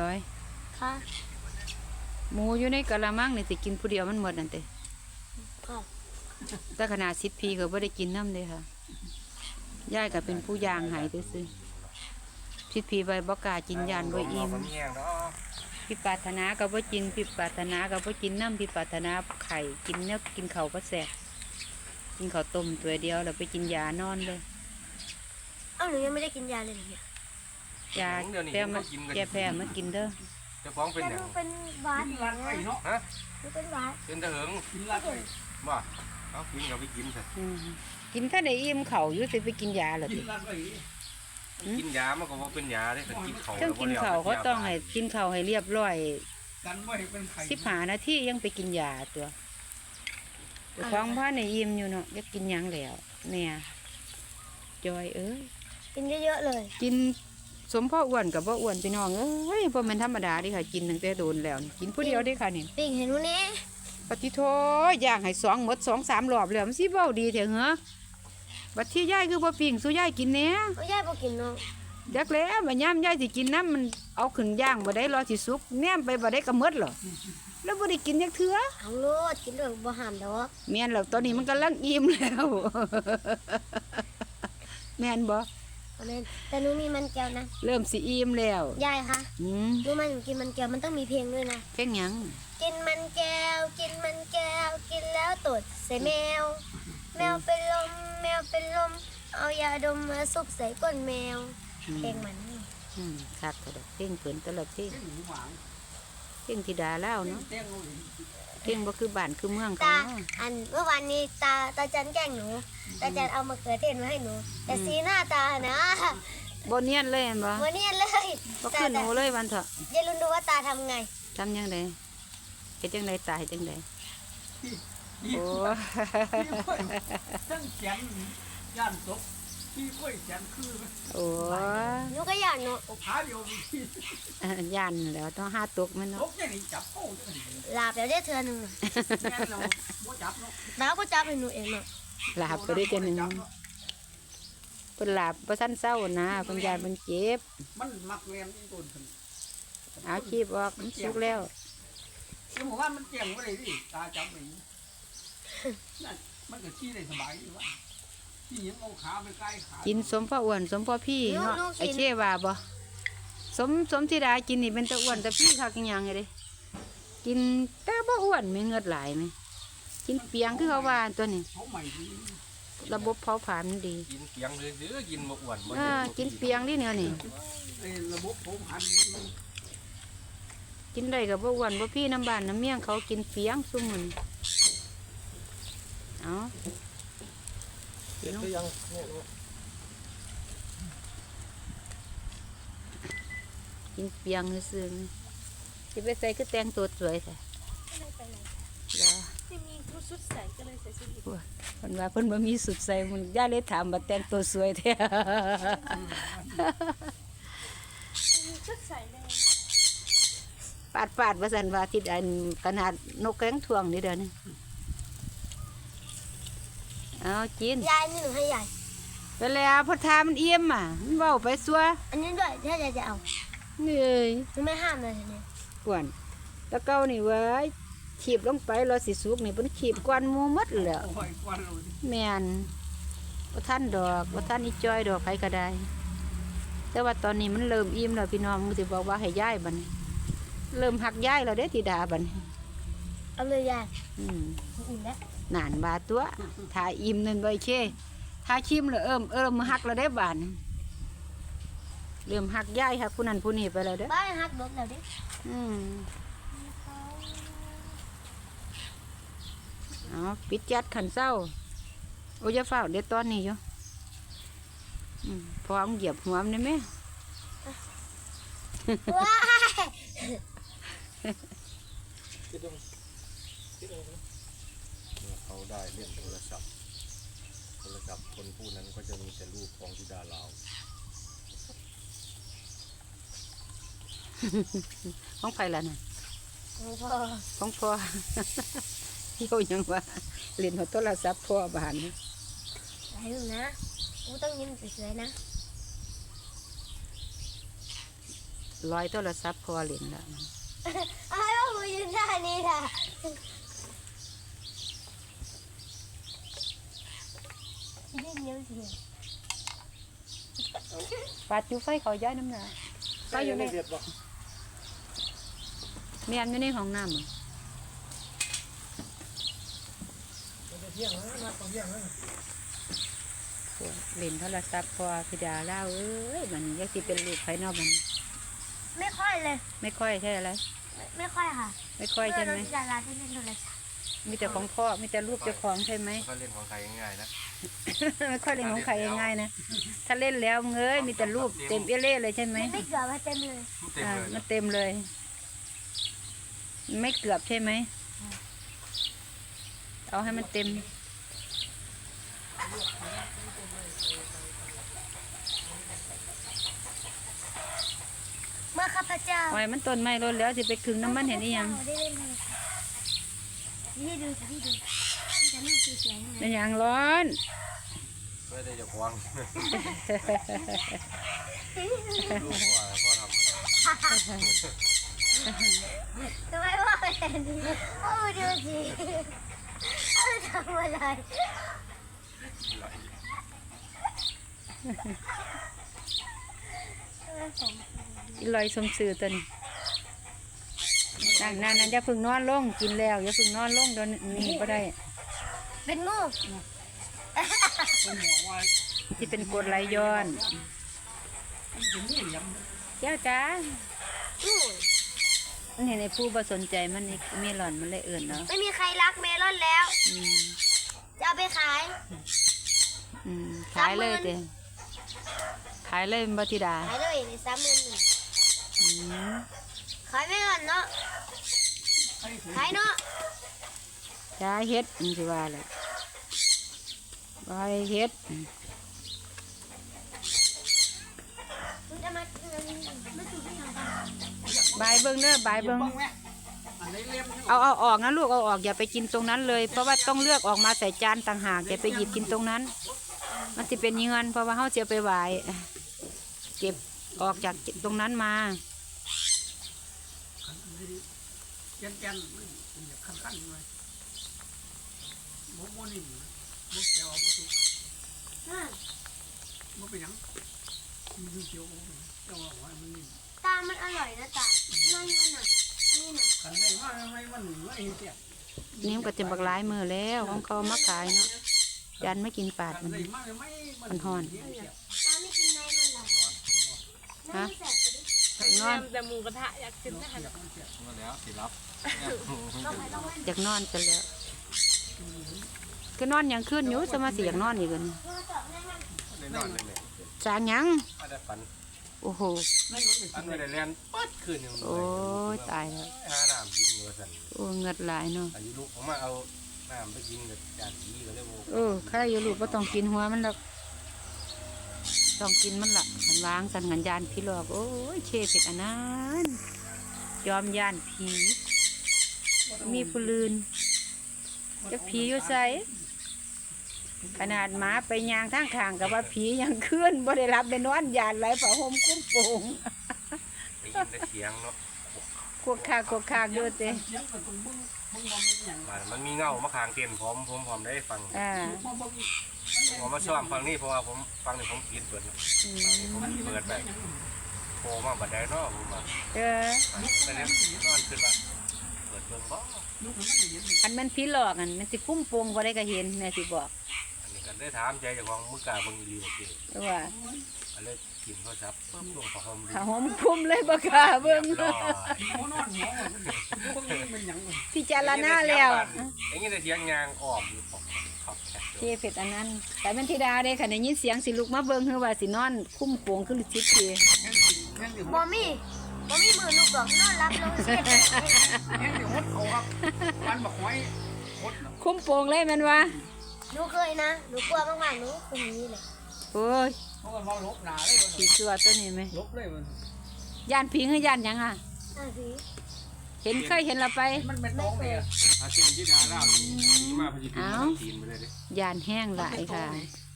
ร้อยค่ะหมูอยู่ในกะละมังนี่สิกินผู้เดียวมันหมดนั่นเต้ค่ะแต่ขนาดสิบพีก็บ่ได้กินน้ำเลยค่ะยายก็เป็นผู้ย่างใหายซื่อๆสิบพีไว้บ่กล้ากินยานบ่อิ่มมันแห้งเนาะพี่ปรารถนาก็บ่กินพี่ปรารถนาก็บ่กินน้ำพี่ปรารถนาไข่กินเนื้อกินข้าวบ่แซ่บกินข้าวต้มตัวเดียวแล้วไปกินยานอนเลยเอ้าหนูยังไม่ได้กินยาเลยเหรอเนี่ย ยาแก้มาแก้แพ้มากินเด้อเจ้าของเป็นแต่หหยันูงเป็นหวานกินรัดไว้เนาะฮะหนูเป็นหวานเป็นตะเหิงกินรัดไว้บ่เอากินก็ไปกินซะอืมกินถ้าได้อิ่มข้าวอยู่สิไปกินยาเหรอกิตินรัดไว้กินยามันก็บ่เป็นยาเด้ถ้ากินเขาเครื่องกินข้าวเขาต้องให้กินข้าวให้เรียบร้อยกันไว้เป็นไข่สิบหานาทียังไปกินยาตัวเจ้าของบ้านในอิ่มอยู่เนาะอยากกินหยังแล้วเนี่ยจอยเอ้ยกินเยอะๆเลย กิน สมพ่ออ้วนกับพ่ออ้วนพี่น้องเอ้ยพ่อมันธรรมดาเดิค่ะกินตั้งแต่โดนแล้วนี่กินผู้เดียวเด้ค่ะนี่ปิ่งเห็นหนูนี่ปฏิโทย่างให้สองหมดสองสามรอบแล้วมันสิเบ้าดีเถอะเหรอบัดที่ยายคือบ่ปิ่งสู้ยายกินแหน่เอายายบอกกินเนาะจักแล้วบัดยามยายสิกินน้ำมันเอาขึ้นย่างบ่ได้รอสิสุกแนมไปบ่ได้ก็หมดหรอแล้วบ่ได้กินจักเทื่อเอาโลดกินเรื่องบ่ห้ามดอกแม่นแล้วตอนนี้มันกำลังอิ่มแล้ว แม่นบ่เอา แม่นแต่หนูมีมันแก้วนะเริ่มสิอิ่มแล้วยายคะอืมรู้ไหมหนูกินมันแก้วมันต้องมีเพลงด้วยนะเพ่งหยังกินมันแก้ว กินมันแก้ว กินแล้วตดใส่แมว แมวเป็นลม แมวเป็นลม เอายาดมมาซุบใส่ก้นแมวอืมเพลงมันนี่อืมคักเถอะดอกเพ่งเผินแต่ละเพ่งเส้นหมูหวานเพ่งธิดาเล่าวเนาะ เต้งเอาอี กเพ่งบ่คือบ้านคือเมืองเขาตาเนาะอันเมื่อวานนี้ตาตาจันแกล้งหนู ตาจันเอามะเขือเทศมาให้หนู แต่สีหน้าตานะบ่เนียนเลยเห็นบ่วันนี้เลยบ่คือหนูเลยวันเถอะยายลุนดูว่าตาทำไง ทำยังไงเฮ็ดจังไดตายจังไดที่โอ้ที่ค่อยทั้งแขนย่านตก ที่ค่อยแขนคือโอ้หนูก็อยากหนูเอาขาเดียวมีที่เอ่อย่านแล้วต้องหาตกมันตเนาะกอย่างนี้จับเข้าจังนี้ลาบแล้วได้เธอหนึ่งแม่นเราบ่จับเนาะแล้วก็จับให้หนูเองเนาะหลาบไปได้จังหนึงเพิ่นหลาบบ่ทันเศร้านะเพิ่นยานเพิ่นเจ็บมันมักแม่นอีต้นขึ้นเอาคีบออกมันสุกแล้ว คือหมู่บ้านมันเกี่ยงบ่ได้ดิตาจับไปนั่นมันก็ขี้ได้สบายอยู่ว่า กล้ขากินสมพ่ออ้วนสมพ่อพี่เนาะไอ้เช่ว่าบ่สมสมธิดากินนี่เป็นตะอ้วนแต่พี่คักอีหยังไงเด้กินแต่บ่อ้วนมีเงือดหลายไหมกินเปียงคือเขาว่าตัวนี้เขาใหม่ดีระบบเผาผลาญมันดี กินเปียงเลยเด้อกินบ่อ้วนบ่อ่ากินเปียงนี่เนี่ยนี่ไอ้ระบบผมหันมันกินได้กับบ่อ้วนบ่พี่น้ำบ้านน้ำเมี่ยงเขากินเปียงซุ่มมันเอา เฮ็ดคือยังเนี่ยกินเปียงซื่อๆสิไปใส่คือแต่งตัวสวยแท้แล้วที่มีชุดใส่ก็เลยใส่ชุดเพิ่นว่าเพิ่นบ่มีสุดใส่มันย่าเลยถามว่าแต่งตัวสวยแท้ชุดใส่เลยปาดปาดว่าสันว่าทิดอันขนาดนกแก้งทวงนี่เด้อนี่ เอากินยายนี่หนูให้ยายไปแล้วพอทามันเอี่ยมอะมันเว้าไปซัวอันนี้ด้วยถ้ายายจะเอาเหนื่อยหนูไม่ห้ามเลยทีนี้กวนตะเก้านี่เว้ยขีบลงไปรอสิสุกนี่เพิ่นขีบกวนหมู่หมดแล้วโอ้ยกวนเราดิแม่นบ่ทันดอกบ่ทันอีจ้อยดอกใครก็ได้ แต่ว่าตอนนี้มันเริ่มอิ่มแล้วพี่น้องมึงสิบอกว่าให้ย้ายบัดนี้เริ่มหักย้ายแล้วเด้ธิดาบัดนี้เอาเลยยายอืมอิ่มแล้ว นานบาดตัวถ้าอิ่มนั่นบ่เคถ้าชิมแล้วเอิ่มเอิ่มหักแล้วได้บานเริ่มหักย้ายหักผู้นั้นผู้นี้ไปแล้วเด้อบ้านฮักดกแล้วดิอืมเอาปิดจัดขันเศร้าโอ้ยจะเฝ้าเด็ดตอนนี้อยู่อืมพอเอาเหยียบหัวมันได้ไหมว้ายเขา ได้เล่นโทรศัพท์ โทรศัพท์คนผู้นั้นก็จะมีแต่รูปของธิดาลาวของไผล่ะน่ะหลวงพ่อของพ่อเที่ยวยังว่าเล่นหัวโทรศัพท์พ่อบานนี่ไหนดูนะกูต้องยิ้มสวยๆนะลอยโทรศัพท์พอเล่นแล้วอ้าวกูยืนท่านี้ล่ะ ยืนเยอะสิปาดอยู่ไฟเขาย้ายน้ำหนาไฟอยู่ในเด็ดบ่แม่นอยู่ในห้องน้ำอะโอ้ยเล่นโทรศัพท์พอพิดาเล่าเอ้ยมันยังสิเป็นลูกไผเนอกมันไม่ค่อยเลย ไม่ค่อยใช่อะไรไม่ไม่ค่อยค่ะ ไม่ค่อยใช่ไหมเมื่อเราดาราที่เล่นโทรศัพท์ มีแต่ของพ่อมีแต่รูปเจ้าของใช่ไหมก็เล่นของใครง่ายๆนะไม่ค่อยเล่นของใครง่ายๆนะถ้าเล่นแล้วเงยมีแต่รูปเต็มเอเล่เลยใช่ไหมมันไม่เกือบมาเต็มเลยเต็มอ่าเลยมันเต็มเลย ไม่เกือบใช่ไหมเอาให้มันเต็ม เมื่อข้าพเจ้าปล่อยมันต้นไม้ล้นแล้วสิไปคึงน้ำมันเห็นหรือยัง ได้เล่นโทรศัพท์ นี่ดูสิพี่ดูนี่จะนี่คือเสียงเป็นอย่างร้อนไม่ได้จะควางลูกพ่อพ่อทำอะไรทำไมว่าแบบนี้โอ้ดูสิเออทำอะไรอีลอยสมสื่อตัวนี้ นั่นนั่นนั่นอย่าเพึ่งนอนลงกินแล้วอย่าเพึ่งนอนลงเดี๋ยวนี้ก็ได้เป็นงูผมบอกว่าที่เป็นกรดไหลย้อนมันเป็นนี่เหลี่ยมเจ้าจ้างูมันเห็นไอ้ผู้บ่สนใจมันนี่มีหล่อนมันเลยเอื่นเนาะไม่มีใครรักเมลอนแล้ว อืมจะเอาไปขาย อืมขายเลยเด้ขายเลยบัติดาขายเลยในสามหมื่นหนึ่งอืมขายเมลอนเนาะใครถือ ขายเนาะจ้าเฮ็ดมันสิว่าแหละบายเฮ็ดมันจะมาไม่ถูกที่ทางบ้านบายเบิ่งเด้อบายเบิ่งแม่อันไหนเลี่ยมเอาเอาออกนะลูกเอาออกอย่าไปกินตรงนั้นเลย เพราะว่าต้องเลือกออกมาใส่จานต่างหากอย่าไปหยิบกินตรงนั้น มันจะเป็นเงินเพราะว่าเฮาจะเอาไปไหวเก็บออกจากตรงนั้นมา แกนแกนมันอยากขั้นขั้นเลยโมโมนิ่มโมเจียวโมสุนั่นโมเป็นหยังมันเจียวเจ้าว่าว่ามันนิ่มตา มันอร่อยนะตาไม่มันอะอันนี้น่ะกันได้ว่าไม่มันไม่เจ็บนี่มันก็จะบักหลายมือแล้วของเขามาขายเนาะยันไม่กินปาดกันมันได้มาไม่มันมันฮ้อนเจ็บตาไม่กินในมันหรอฮะไม่แสบไปดินอนแต่หมูกระทะอยากกินนะคะมาแล้วสิรับต้ องไปต้องเล่นอยากนอนกันแล้วก็นอนอย่างขึ้นอยู่สมาสิอยากนอนอีกกันโทรศัพท์ในมันได้นอนเลยเนี่ยจางหยังไม่ได้ฝันโอ้โหไม่มันเป็นฝันไม่ได้เรียนปัดคืนหนึ่งโอ้ยตายแล้วหาน้ำกินเลยสั่นโอ้เงิดหลายเนาะอายุลูกผมมาเอาน้ำไปกินกับจานสีก็เลยโมเออใครอยู่ลูกก็ต้องกินหัวมันหรอกต้องกินมันละมันล้างสันงันยานพี่หลอกโอ้ยเชเผ็ดอันนั้นยอมยานผี มีผู้ลืนจะผีอยู่ใสขนาดหมาไปยางทางทางกับว่าผียังขึ้นบ่ได้รับได้นอนยานไหลผ้าห่มคุ้มโป่งไปยินได้เสียงเนาะกวกคากกวกคากเด้อเต้เสียงมันตรงบึ้งบึ้งมองไม่อย่างมันมันมีเงามาคางเต็มผมผมผมได้ฟังอ่ามองบึ้งผมมาชอบฟังนี่เพราะว่าผมฟังนี่ผมปิดเปิดอืมผมเปิดไปโผล่มาบัดไดเนาะผมมาเออแต่เนี้นอนขึ้นมา เปิดเบิ่งบ่ลูกมันไม่เห็นอันมันผีหลอกอันมันสิคุ้มโป่งบ่ได้ก็เห็นแม่สิบอกอันนี้ก็ได้ถามใจเจากของมือกล้าเบิ่งอีหลีโอเคว่าก็เลยกินโทรศัพท์ปุ๊บลงผ้าห่มผ้าห่มคลุมเลยบ่กล้าเบิ่งเรียบร้อยหัวนอนหัวมันบึ้งเป็นอย่างพิจารณาแล้วอย่างนี้ได้เสียงยางออมอยู่ปอกขอบแคบเทเผ็ดอันนั้น แต่มันธิดาเด้ค่ะได้ยินเสียงสิลุกมาเบิ่งคือว่าสินอน คุ้มโป่งขึ้นสิทีแห้งเดี๋ยวบอมี่ บอมี่มือลูกบอกนอนรับลงเสียแห้งเดี๋ยวหดเขาครับมันบอกไว้หดคุ้มโป่งเลยแมันวะหนูเคยนะหนูกลัวมากๆหนูคนนี้เลยโอ้ยเขาก็มาลบหนาเลยผีเสื้อตัวนี้ไหมลบเลยมันย่านผีคือย่านหยังอะ อะสิเห็นเคยเห็นเราไป มันเป็นน้องเนี่ยอาเซียนที่ดาราดีมากพอดีกินมาจีนไปเลยดิย่านแห้งหลายค่ะเ